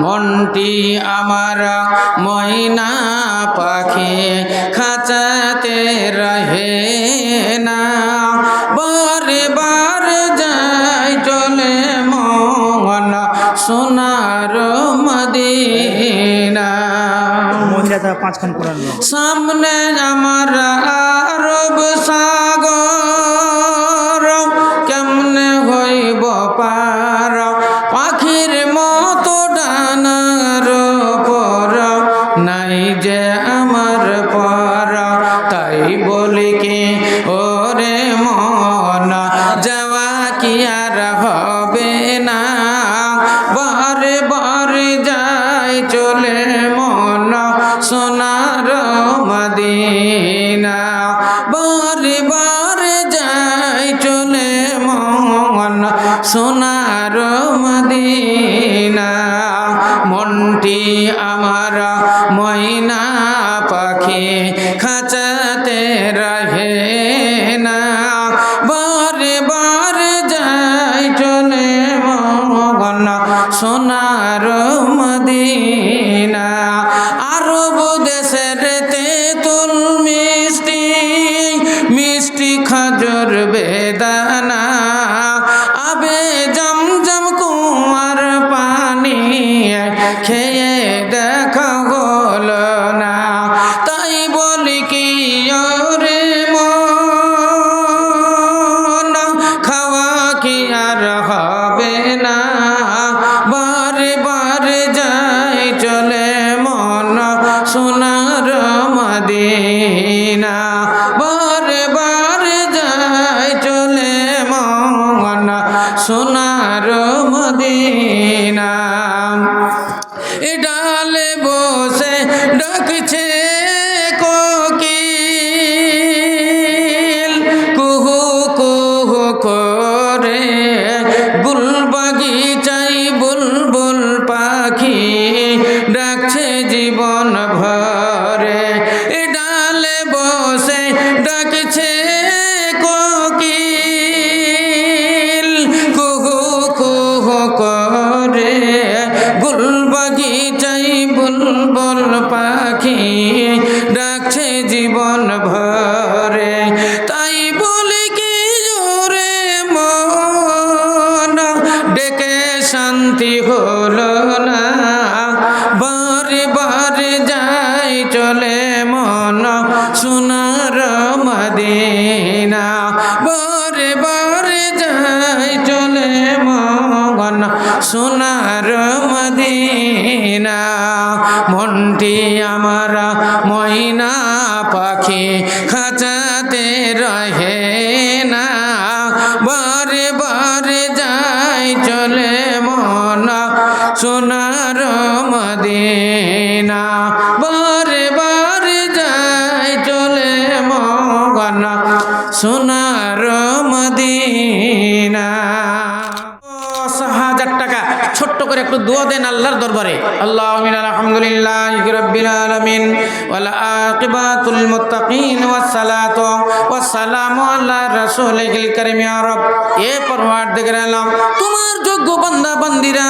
মনটি আমার ময়না পাখি খাঁচাতে রহে না বারে বার যাই চলে মন সোনার মদিনা মহিলাটা পাঁচখান। সামনে মদিনা। জীবন সোনার মদিনা। বারে বারে যায় চলে মগনা। সোনার দোয়া দেন আল্লাহর দরবারে। আল্লাহ আলহামদুলিল্লাহ রাব্বিল আলামিন ওয়াল আকিবাতুল মুত্তাকিন ওয়াস সালাতু ওয়াস সালামু আলা রাসূলিল কারীম। ইয়া রব, এ পরওয়ারদিগার আলম তোমার যোগ্য বান্দা বান্দিরা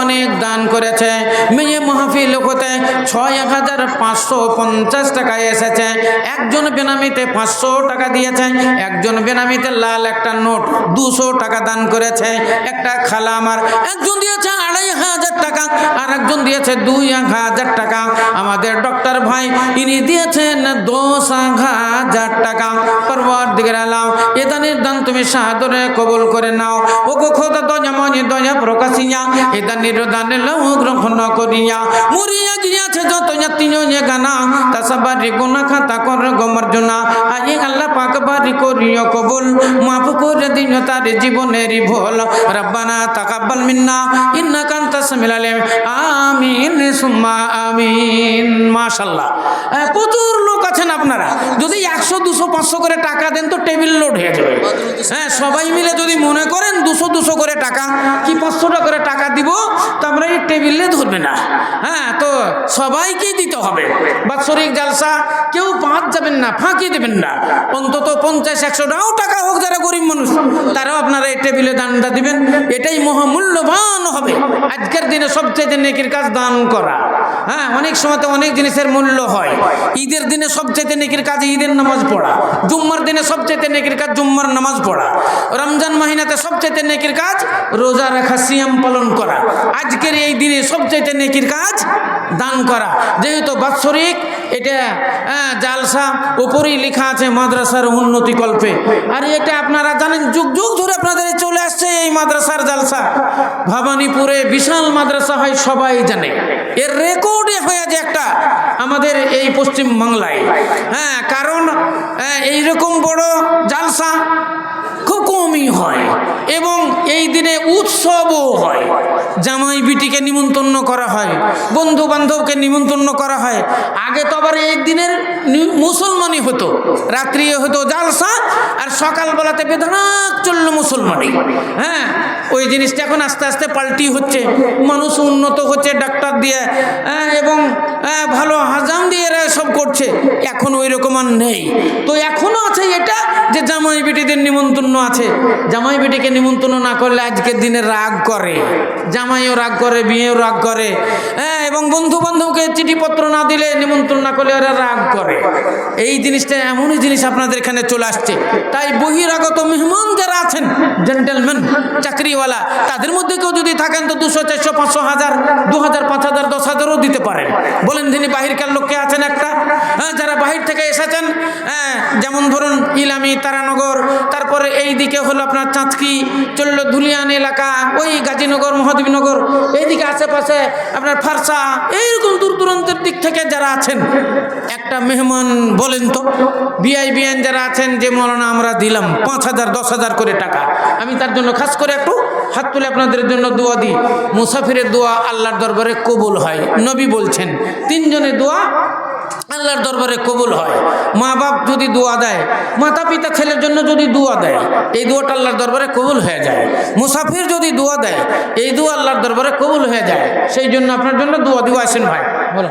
অনেক দান করেছে। মেয়ে মাহফিল হতে ছয় হাজার পাঁচশো পঞ্চাশ টাকা এসেছে। একজন বেনামিতে পাঁচশো টাকা দিয়েছে, একজন বেনামিতে লাল একটা নোট দুশো টাকা দান করেছে। একটা খালা আমার, একজন দিয়েছে আড়াই হাজার টাকা। আর একজন দিয়েছে দুই হাজার টাকা। আমাদের ডক্টর ভাই, ইনি দিয়েছেন দশ হাজার টাকা। পরবর দিকে এলাম এ দানের দান তুমি সাদরে কবুল করে নাও। ও গো খোদা দয়া, মনি দয়া প্রকাশিয়া। এ দানের দানের লৌ গ্রহণ করিয়া। মরিয়া গিয়াছে যত জাতীয় গানা। তা সবারই গুনা খাতা কর গমর্জনা আই আল্লাহ পাক বারি করিও কবুল। মাফ করে দিন তার জীবনের ভুল। রব্বানা তাকাব্বাল মিন্না আমিন সুম্মা আমিন মাশাআল্লাহ প্রচুর লোক আছেন আপনারা। যদি একশো, দুশো, পাঁচশো করে টাকা দেন তো টেবিল লোড হয়ে যাবে। হ্যাঁ সবাই মিলে যদি মনে করেন দুশো দুশো করে টাকা, কি পাঁচশো টাকা করে টাকা দিব, তো আমরা এই টেবিলে ধরবে না। হ্যাঁ তো সবাইকেই দিতে হবে। বাৎসরিক জালসা, কেউ পাঁচ যাবেন না, ফাঁকি দেবেন না। অন্তত পঞ্চাশ একশো টাকাও টাকা হোক যারা গরিব মানুষ, তারাও আপনারা এই টেবিলে দানটা দিবেন। এটাই মহামূল্যবান হবে। আজকের দিনে সবচেয়ে নেকির কাজ দান করা। হ্যাঁ অনেক সময় তো অনেক জিনিসের মূল্য হয়। ঈদের দিনে সবচেয়ে নেকির কাজ ঈদের নামাজ পড়া। জুম্মার দিনে সবচেয়ে নেকির কাজ জুম্মার নামাজ পড়া। রমজান মাহিনাতে সবচেয়ে নেকির কাজ রোজা রাখা, সিয়াম পালন করা। আজকের এই দিনে সবচেয়ে নেকির কাজ দান করা। যেহেতু বাৎসরিক এটা হ্যাঁ, জালসা উপরেই লেখা আছে মাদ্রাসার উন্নতি কল্পে। আর এটা আপনারা জানেন যুগ যুগ ধরে আপনাদের চলে আসছে এই মাদ্রাসার জালসা। ভবানীপুরে বিশাল মাদ্রাসা হয় সবাই জানে। এর রেকর্ডে হয়ে যে একটা আমাদের এই পশ্চিম বাংলায় হ্যাঁ কারণ হ্যাঁ, এইরকম বড় জালসা খুব কমই হয় এবং এই দিনে উৎসবও হয়। জামাই বিটিকে নিমন্ত্রণ করা হয় বন্ধু বান্ধবকে নিমন্ত্রণ করা হয়। আগে তো আবার এই দিনের মুসলমানই হতো রাত্রি হতো জালসা আর সকালবেলাতে বেধাক চলল মুসলমানি হ্যাঁ ওই জিনিসটা এখন আস্তে আস্তে পাল্টি হচ্ছে। মানুষ উন্নত হচ্ছে ডাক্তার দিয়ে হ্যাঁ, এবং হ্যাঁ, ভালো হাজাম দিয়ে এরা সব করছে। এখন ওই রকম আর নেই। তো এখনও আছে এটা যে জামাই বেটিদের নিমন্ত্রণ আছে। জামাই বেটিকে নিমন্ত্রণ না করলে আজকের দিনে রাগ করে। জামাইও রাগ করে বিয়েও রাগ করে। হ্যাঁ এবং বন্ধু বান্ধবকে চিঠিপত্র না দিলে নিমন্ত্রণ না করলে ওরা রাগ করে। এই জিনিসটা এমনই জিনিস আপনাদের এখানে চলে আসছে। তাই বহিরাগত মেহমান যারা আছেন জেন্টেলম্যান চাকরিওয়ালা, তাদের মধ্যে কেউ যদি থাকেন তো দুশো, চারশো, পাঁচশো, হাজার, দু হাজার, পাঁচ হাজার, দশ হাজারও দিতে পারেন। বলেন তিনি বাহিরকার লোককে আছেন একটা যারা বাহির থেকে এসেছেন হ্যাঁ যেমন ধরুন ইলামি তারানগর, তারপরে এই দিকে হলো আপনার চাঁচকি চলল ধুলিয়ান এলাকা, ওই গাজীনগর, মহাদেবীনগর, এইদিকে আশেপাশে আপনার ফারসা, এইরকম দূর দূরান্তের দিক থেকে যারা আছেন, একটা মেহমান বলেন তো বিআই বিআইন যারা আছেন, যে মৌলানা আমরা দিলাম, পাঁচ হাজার, দশ হাজার করে টাকা। আমি তার জন্য খাস করে একটু হাত তুলে আপনাদের জন্য দোয়া দিই। মুসাফিরের দোয়া আল্লাহর দরবারে কবুল হয়। নবী বলছেন, তিনজনের দোয়া আল্লাহর দরবারে কবুল হয়। মা বাপ যদি দোয়া দেয় মাতা পিতা ছেলের জন্য যদি দোয়া দেয়, এই দোয়াটা আল্লাহর দরবারে কবুল হয়ে যায়। মুসাফির যদি দোয়া দেয়, এই দোয়া আল্লাহর দরবারে কবুল হয়ে যায়। সেই জন্য আপনার জন্য দোয়া দিও আসেন ভাই বলো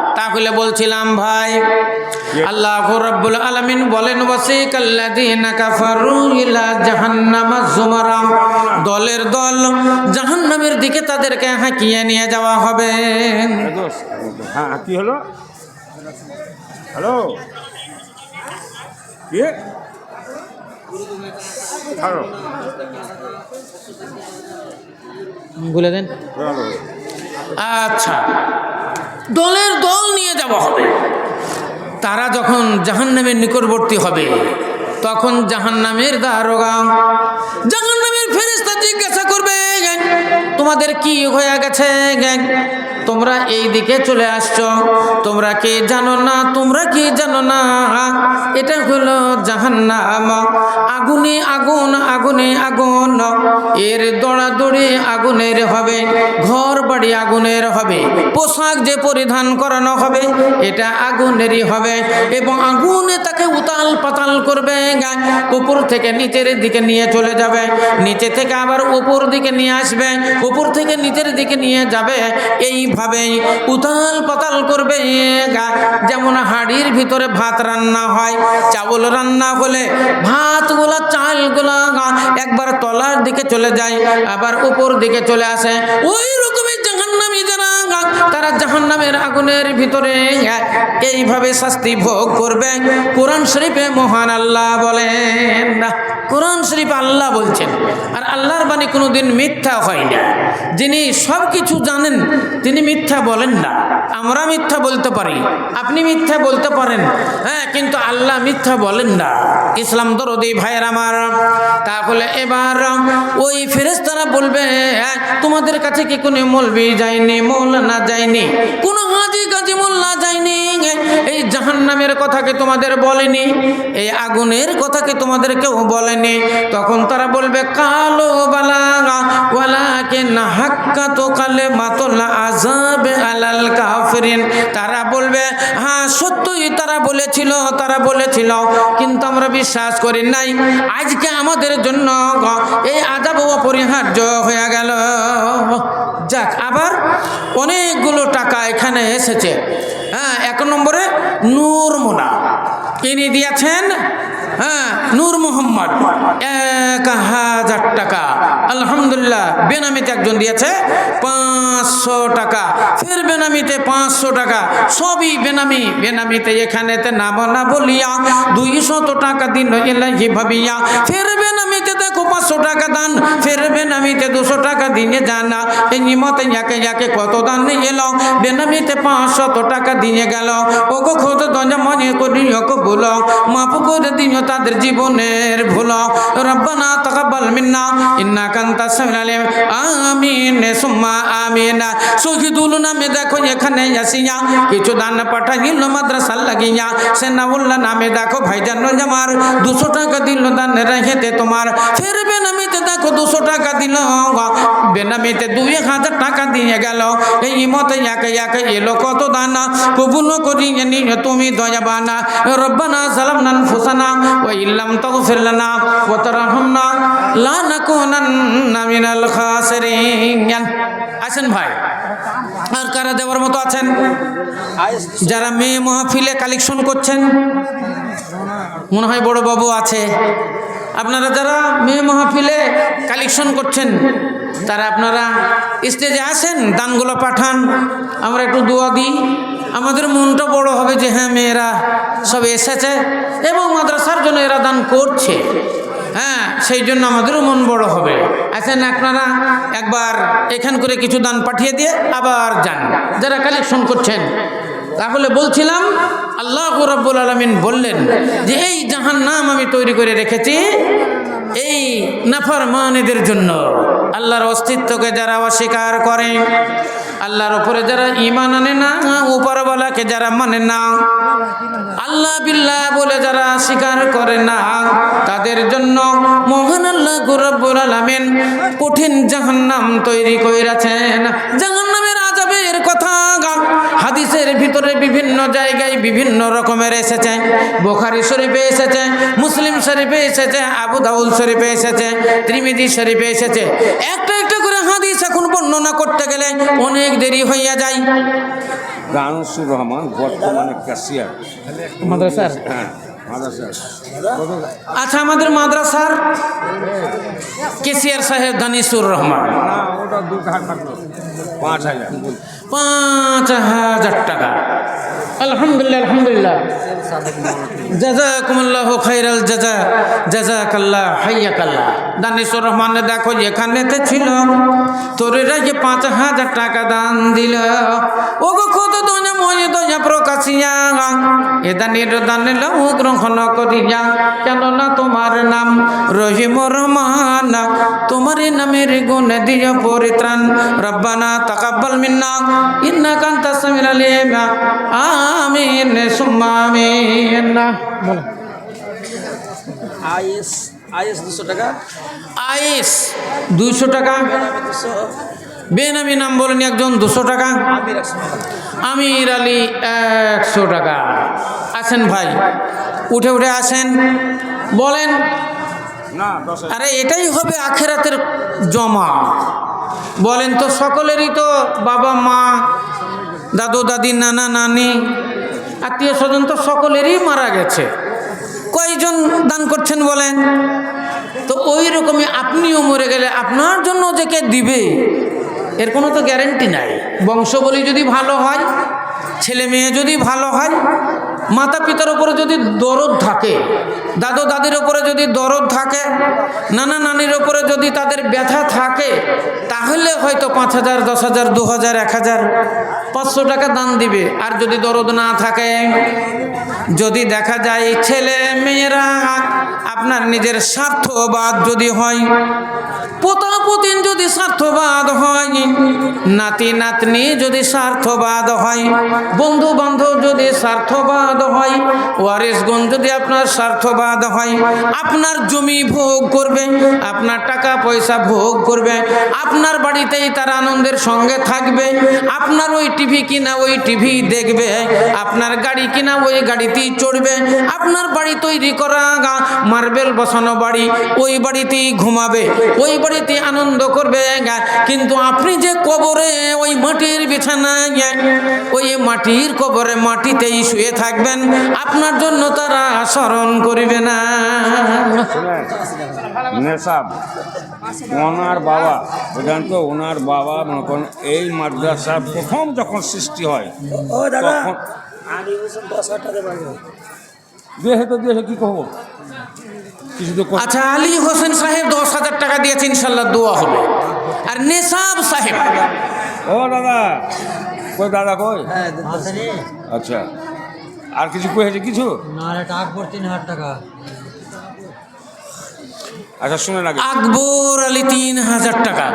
তাহলে বলছিলাম ভাই আল্লাহ রাব্বুল আলামিন বলেন দলের দল জাহান্নামের দিকে তাদেরকে হাঁকিয়ে নিয়ে যাওয়া হবে। হ্যাঁ কি হলো? হ্যালো? বলে দেন। আচ্ছা। দলের দল নিয়ে যাওয়া হবে। তারা যখন জাহান্নামের নিকটবর্তী হবে, তখন জাহান্নামের দারোগা, জাহান্নামের ফেরেশতা জিজ্ঞাসা করবে, তোমাদের কি হয়ে গেছে তোমরা এই দিকে চলে আসছো। তোমরা কি জানো না? তোমরা কি জানো না? এটা হলো জাহান্নাম। আগুনে আগুন আগুনে আগুন। এর দৌড়াদৌড়ি আগুনের হবে, ঘর বাড়ি আগুনের হবে, পোশাক যে পরিধান করানো হবে, এটা আগুনেরই হবে। এবং আগুনে তাকে উতাল পাতাল করবে উপর থেকে নিচের দিকে নিয়ে চলে যাবে। নিচে থেকে আবার উপর দিকে নিয়ে আসবে, উপর থেকে নিচের দিকে নিয়ে যাবে। এইভাবে উতাল পাতাল করবে যেমন হাড়ির ভিতরে ভাত রান্না হয়, চাউল রান্না হলে ভাতগুলা চালগুলা একবার তলার দিকে চলে যায়, আবার উপর দিকে চলে আসে। ওই রকমের জাহান্নামি যারা তারা জাহান্নামের আগুনের ভিতরে এইভাবে শাস্তি ভোগ করবে। কোরআন শরীফে মহান আল্লাহ বলেন কোরআন শরীফ আল্লাহ বলছেন। আর আল্লাহর বাণী কোনোদিন মিথ্যা হয় না যিনি সব কিছু জানেন তিনি মিথ্যা বলেন না। আমরা মিথ্যা বলতে পারি। আপনি মিথ্যা বলতে পারেন। হ্যাঁ কিন্তু আল্লাহ মিথ্যা বলেন না। ইসলাম দরদি ভাইয়ের আমার। তাহলে এবার ওই ফেরেস্তারা বলবে "হ্যাঁ, তোমাদের কাছে কি কোনো মলবি যায়নি মৌলানা যায়নি? কোনো হাজি গাজি মোল্লা যায়নি? এই জাহান্নামের কথা কি তোমাদের বলেনি? এই আগুনের কথা কি তোমাদের কেউ বলেনি? করিনি তখন তারা বলবে, কালো বালাগা ওয়ালাকে হাক্কা তো আজাবে আলাল কাফিরিন। তারা বলবে হ্যাঁ সত্যই তারা বলেছিল তারা বলেছিল, কিন্তু আমরা বিশ্বাস করি নাই। আজকে আমাদের জন্য এই আজাব অপরিহার্য হয়ে গেল। যাক, আবার অনেকগুলো টাকা এখানে এসেছে। হ্যাঁ এক নম্বরে নূর মোনা তিনি দিয়েছেন হ্যাঁ নূর মোহাম্মদ। এক হাজার টাকা। আলহামদুলিল্লাহ, বেনামিতে একজন দিয়েছে পাঁচশো টাকা। ফের বেনামিতে পাঁচশো টাকা। সবই বেনামি। বেনামিতে এখানেতে না বলা বলিয়া দুইশত টাকা দিন এলাহি ভাবিয়া। ফের পাঁচশো টাকা দান। ফের বেনামিতে দুশো টাকা দিয়ে জানা এই নিমতে ইয়াকে ইয়াকে কত দান এলো। বেনামিতে পাঁচশত টাকা দিয়ে গেল। ওগো খোঁজ দঞ্জা মনে করি ওকে ভুল। মাফ করে দিও তাদের জীবনের ভুল। রব্বানা তাকাব্বাল মিন্না ইন্না কান্তা সামিল আলিম। আমিন, সুম্মা আমিন। শহীদুল নামে দেখো এখানে আসিয়া। কিছু দান পাঠাইল মাদ্রাসা লাগিয়া। সেনাউল্লাহ নামে দেখো ভাইজান জামার। দুশো টাকা দিল দান রেখেতে তোমার। ফের বেনামিতে দেখো দুশো টাকা দিল বেনামিতে দুই হাজার টাকা দিয়ে গেল। এই মতে একে একে এলো কত দানা? কবুল করি তুমি দয়াবানা। রব্বানা সালাম নান ফুসানা ও ইল্লাম তাগফির লানা, ওয়া তারহামনা লা নাকুনান্না মিনাল খাসিরিন। আছেন ভাই, আর কারা দেওয়ার মতো আছেন? যারা মেয়ে মহাফিলে কালেকশন করছেন, মনে হয় বড় বাবু আছে। আপনারা যারা মেয়ে মহাফিলে কালেকশন করছেন, তারা আপনারা স্টেজে আসেন, দানগুলো পাঠান। আমরা একটু দোয়া দিই। আমাদের মনটা বড় হবে যে হ্যাঁ মেয়েরা সব এসেছে এবং মাদ্রাসার জন্য এরা দান করছে। হ্যাঁ সেই জন্য আমাদেরও মন বড় হবে। আছেন আপনারা একবার এখান করে কিছু দান পাঠিয়ে দিয়ে আবার যান। যারা কালেকশন করছেন তাহলে বলছিলাম, আল্লাহ রব্বুল আলমিন বললেন যে, এই জাহান নাম আমি তৈরি করে রেখেছি এই নাফার মানেদের জন্য। আল্লাহর অস্তিত্বকে যারা অস্বীকার করে, আল্লাহর উপরে যারা ইমান আনে না, উপরওয়ালাকে যারা মানে না, আল্লাহ বিল্লাহ বলে যারা স্বীকার করে না, তাদের জন্য মহান আল্লাহ রব্বুল আলামিন কঠিন জাহান্নাম তৈরি আযাবের কথা হাদিসের ভিতরে বিভিন্ন জায়গায় বিভিন্ন রকমের এসেছে। বোখারি শরীফে এসেছে মুসলিম শরীফে এসেছে আবু দাউল শরীফে এসেছে ত্রিমিদি শরীফে এসেছে। একটা একটা করে হাদিস এখন বর্ণনা করতে গেলে অনেক দেরি হইয়া যায়। রানুসুর রহমান বর্তমানে ক্যাশিয়ার। মাদ্রাসার? হ্যাঁ আচ্ছা আমাদের মাদ্রাসার কেসিয়ার সাহেব দানিসুর রহমান। পাঁচ হাজার। পাঁচ হাজার টাকা। আলহামদুলিল্লাহ আলহামদুলিল্লাহ। জাজাকুমুল্লাহ খাইরাল জাজা, জাজাকাল্লাহ, হাইয়াকাল্লাহ। দানিসুর রহমান দেখো এখানেতে ছিল। তোরেরা যে পাঁচ হাজার টাকা দান দিল। ও গো কত দোয়া প্রকাশিয়া। এ দানের দানে লহ গ্রহণ করিয়া কেননা তোমার নাম রহিম রহমান। তোমার নামের গুণ দিয় পরিত্রাণ। রব্বানা তাকাব্বাল মিন্না ইন্না কান্তা সামিল আলিম। আমিন সুম্মা আমিন। আইএস আইএস দুশো টাকা। আইস দুইশো টাকা। দুশো। বেনামি নাম বলেন একজন দুশো টাকা। আমির আলী একশো টাকা। আসেন ভাই উঠে উঠে আসেন। বলেন আরে এটাই হবে আখেরাতের জমা। বলেন তো সকলেরই তো বাবা মা দাদু দাদি নানা নানি আত্মীয় স্বজন তো সকলেরই মারা গেছে। কয়জন দান করছেন বলেন? তো ওই রকমই আপনিও মরে গেলে আপনার জন্য যে কে দিবে? এর কোনো তো গ্যারেন্টি নাই। বংশবলী যদি ভালো হয়, ছেলে মেয়ে যদি ভালো হয়, মাতা পিতার ওপরে যদি দরদ থাকে, দাদু দাদির ওপরে যদি দরদ থাকে, নানা নানির ওপরে যদি তাদের ব্যথা থাকে, তাহলে হয়তো পাঁচ হাজার, দশ হাজার, দু হাজার, এক হাজার, পাঁচশো টাকা দান দিবে। আর যদি দরদ না থাকে, যদি দেখা যায় ছেলে মেয়েরা আপনার নিজের স্বার্থবাদ যদি হয়, পোতাপতিন যদি স্বার্থবাদ হয়, নাতি নাতনি যদি স্বার্থবাদ হয় বন্ধু বান্ধব যদি স্বার্থবাদ হয়, ওয়ারিসগণ যদি আপনার স্বার্থবাদ হয়, আপনার জমি ভোগ করবে, আপনার টাকা পয়সা ভোগ করবে, আপনার বাড়িতেই তার আনন্দের সঙ্গে থাকবে, আপনার ওই টিভি কিনা ওই টিভি দেখবে, আপনার গাড়ি কিনা ওই গাড়িতেই চড়বে, আপনার বাড়ি তৈরি করা গা- মার্বেল বসানো বাড়ি ওই বাড়িতেই ঘুমাবে ওই বাড়িতে আনন্দ করবে কিন্তু আপনি যে কবরে ওই মাটির বিছানায় ওই মাটির কবরে মাটিতেই শুয়ে থাকবেন আপনার জন্য তারা স্মরণ করবে না। নেশাব ওনার বাবা বুঝলেন তো ওনার বাবা মনে করেন এই মাদ্রাসা প্রথম যখন সৃষ্টি হয় ও দাদা তখন আলী হোসেন দশ হাজার দেহে তো দেহে কি কহ- আচ্ছা আলী হোসেন সাহেব দশ হাজার টাকা দিয়েছে ইনশাল্লাহ দোয়া হবে। আর নেশাব সাহেব। ও দাদা। কই দাদা কই? আসেনি আচ্ছা। আর কিছু কয়েছে কিছু? না রে টাকা পড় তিন হাজার টাকা। আচ্ছা শুনে আগে। আকবর আলী তিন হাজার টাকা।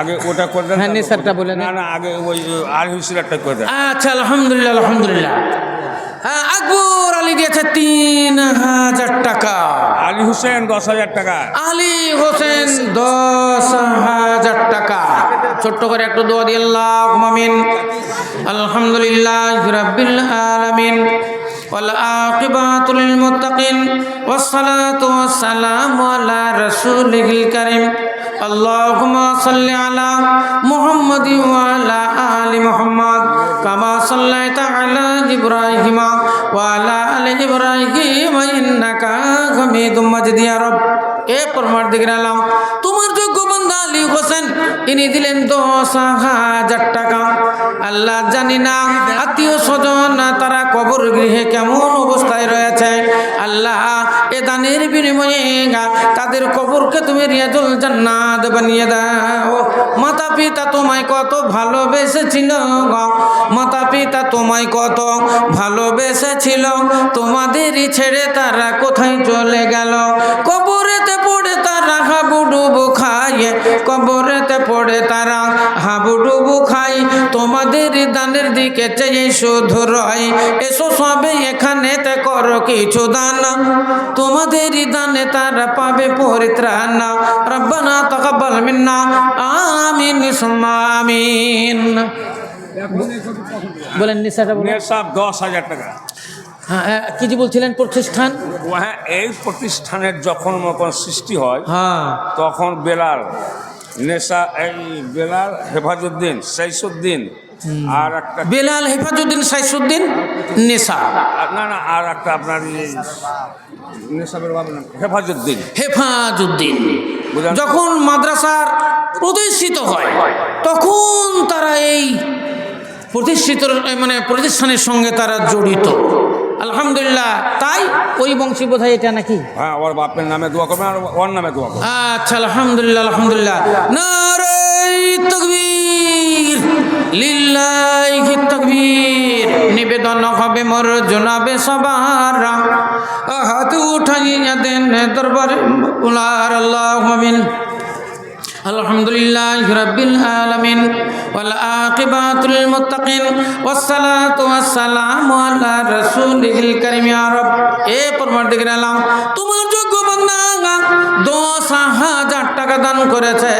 আগে ওটা করে দেন হ্যাঁ, নেশারটা বলে না না আগে ওই আর হুসিরারটা করে দেন। আচ্ছা আলহামদুলিল্লাহ আলহামদুলিল্লাহ। হ্যাঁ আকবর আলী দিয়েছে তিন হাজার টাকা আলী হুসেন দশ হাজার টাকা আলী হোসেন দশ হাজার টাকা ছোট্ট করে একটু দোয়া দিয়ে আল্লাহ মামিন আলহামদুলিল্লাহ রাব্বিল আলামিন والعاقبة للمتقين والصلاة والسلام على رسوله الكريم اللهم صل على محمد وعلى آل محمد كما صليت على إبراهيم ওয়ালা আলি ইব্রাহিম, ইন্নাকা হামিদুম মাজিদ, ইয়া রব। এ বন্ধা আলী হোসেন, ইনি দিলেন দশ হাজার টাকা। আল্লাহ জানি আত্মীয় স্বজন তারা কবর গৃহে কেমন অবস্থায় রয়েছে। আল্লাহ এ দানের বিনিময়ে তাদের কবরকে তুমি রিয়াজুল জান্নাত বানিয়ে দাও। মাতা পিতা তোমায় কত ভালোবেসেছিল মাতা তোমায় কত ভালোবেসেছিল? তোমাদেরই ছেড়ে তারা কোথায় চলে গেল? কবরেতে পড়ে তারা হাবুডুবু খায়। কবরেতে পড়ে তারা হাবুডুবু খায়। তোমাদের দানের দিকে চেয়ে শুধু রয়। এসো সবে এখানেতে করো কিছু দান। তোমাদের দানে তারা পাবে পরিত্রাণ। রব্বানা তাকাব্বাল মিন্না। আমিন, সুম্মা আমিন। বলেন নিশাটা বলেন। দশ হাজার টাকা। হ্যাঁ হ্যাঁ, কি যে বলছিলেন প্রতিষ্ঠান? হ্যাঁ এই প্রতিষ্ঠানের যখন মতন সৃষ্টি হয় হ্যাঁ। তখন বেলাল নেশা এই বেলাল হেফাজুদ্দিন সাইসুদ্দিন আর একটা বেলাল হেফাজুদ্দিন সাইসুদ্দিন নেশা। না না আর একটা আপনার হেফাজুদ্দিন। হেফাজুদ্দিন। যখন মাদ্রাসার প্রতিষ্ঠিত হয় তখন তারা এই প্রতিষ্ঠিত মানে প্রতিষ্ঠানের সঙ্গে তারা জড়িত। আলহামদুলিল্লাহ তাই ওই বংশী বোধহয় এটা নাকি? হ্যাঁ ওর বাপের নামে দোয়া করবেন আর ওর নামে দোয়া করবেন। আচ্ছা আলহামদুলিল্লাহ আলহামদুলিল্লাহ। নারাই তকবীর লিল্লাহি তকবীর। নিবেদন হবে মোর জনাবে সবার। হাত উঠাইয়া দেন দরবার। উলার আল্লাহ আমিন। الحمد لله رب العالمين والعاقبات للمتقين والصلاة والسلام على رسوله الكريم يا رب اے پروردگار اللہ تمہارے দশ হাজার টাকা দান করেছে।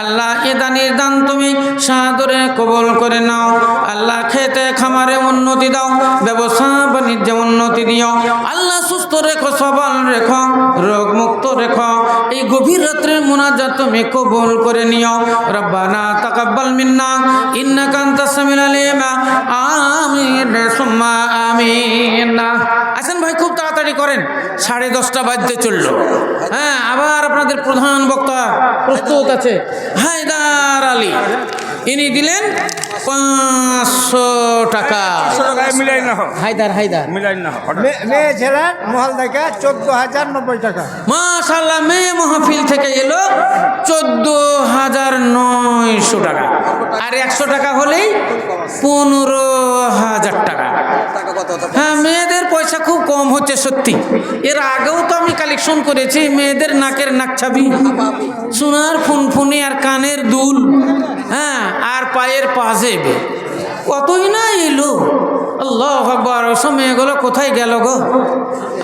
আল্লাহ এ দানের দান তুমি সাদরে কবল করে নাও। আল্লাহ, খেতে খামারে উন্নতি দাও, ব্যবসা বাণিজ্যে উন্নতি দিও। আল্লাহ, সুস্থ রেখো, সবল রেখো রোগ মুক্ত রেখো। এই গভীর রাত্রের মোনাজাত তুমি কবুল করে নিও। রব্বানা তাকাব্বাল মিন্না, ইন্নাকা আনতাস সামিউল আলিম। আমিন, সুম্মা আমিন। আসেন ভাই, খুব তাড়াতাড়ি করেন। সাড়ে দশটা বাজতে চলল। হ্যাঁ আবার আপনাদের প্রধান বক্তা প্রস্তুত আছে। হায়দার আলী। ইনি দিলেন পাঁচশো টাকা। মিলাই না হায়দার হায়দার। মিলাই না হোক মেয়ে ছেলে মহল থেকে চোদ্দ হাজার নব্বই টাকা। মাশাল্লাহ মেয়ে মাহফিল থেকে এলো চোদ্দ হাজার নয়শো টাকা। আর একশো টাকা হলেই পনেরো হাজার টাকা। হ্যাঁ মেয়েদের পয়সা খুব কম হচ্ছে সত্যি। এর আগেও তো আমি কালেকশন করেছি মেয়েদের নাকের নাক ছাবি সোনার ফুনফুনি আর কানের দুল। হ্যাঁ আর পায়ের পাজেব কতই না এলো? আল্লাহ আকবর ওই সব মেয়েগুলো কোথায় গেল গো?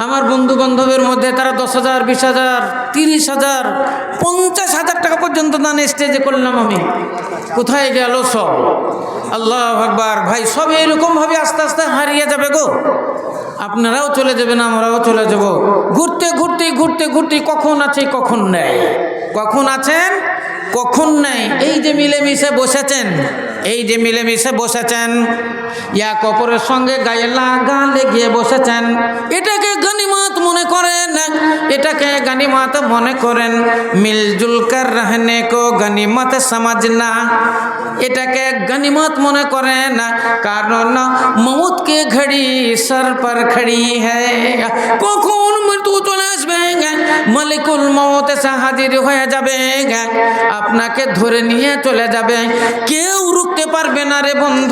আমার বন্ধু বান্ধবের মধ্যে তারা দশ হাজার, বিশ হাজার, তিরিশ হাজার, পঞ্চাশ হাজার টাকা পর্যন্ত দান স্টেজে করলাম আমি। কোথায় গেল সব? আল্লাহ আকবর, ভাই, সব এরকমভাবে আস্তে আস্তে হারিয়ে যাবে গো। আপনারাও চলে যাবেন, আমরাও চলে যাব। ঘুরতে ঘুরতে ঘুরতে ঘুরতে কখন আছে, কখন নেই? কখন আছেন? কখন নেই? এই যে মিলেমিশে বসেছেন, এই যে মিলেমিশে বসেছেন, ইয়া কপরের সঙ্গে গায়ে লাগা লেগে বসেছেন। এটাকে গনিমত মনে করেন, এটাকে গনিমত মনে করেন। মিলজুল কর রহনে কো গনিমত সমঝনা এটাকে গনিমত মনে করেন, কারণ মৌত কে ঘড়ি সর পর খড়ি কখন মৃত্যু চলে আসবে, মালিকুল মৌত এসে হাজির হয়ে যাবে। আপনাকে ধরে নিয়ে চলে যাবে। কেউ রুখতে পারবে না রে বন্ধ,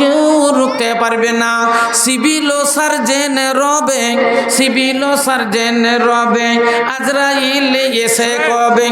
কেউ রুখতে পারবে না। সিভিল সার্জেন রবে, সিভিল সার্জেন রবে, আজরাইল এসে কবে?